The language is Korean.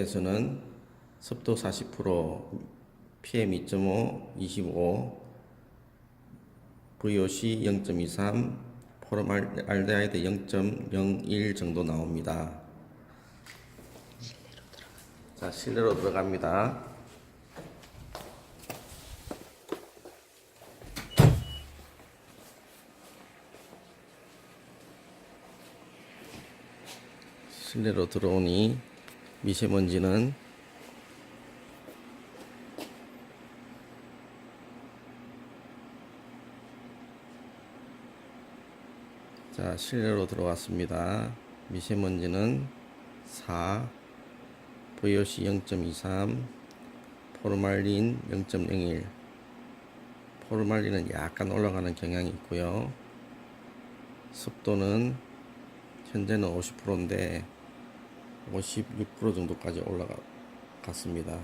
에서는 습도 40%, PM 2.5, 25, VOC 0.23, 포름알데하이드 0.01 정도 나옵니다. 자, 실내로 들어갑니다. 실내로 들어오니 미세먼지는 자 실내로 들어왔습니다. 미세먼지는 4, VOC 0.23, 포르말린 0.01. 포르말린은 약간 올라가는 경향이 있고요. 습도는 현재는 50%인데 56% 정도까지 올라갔습니다.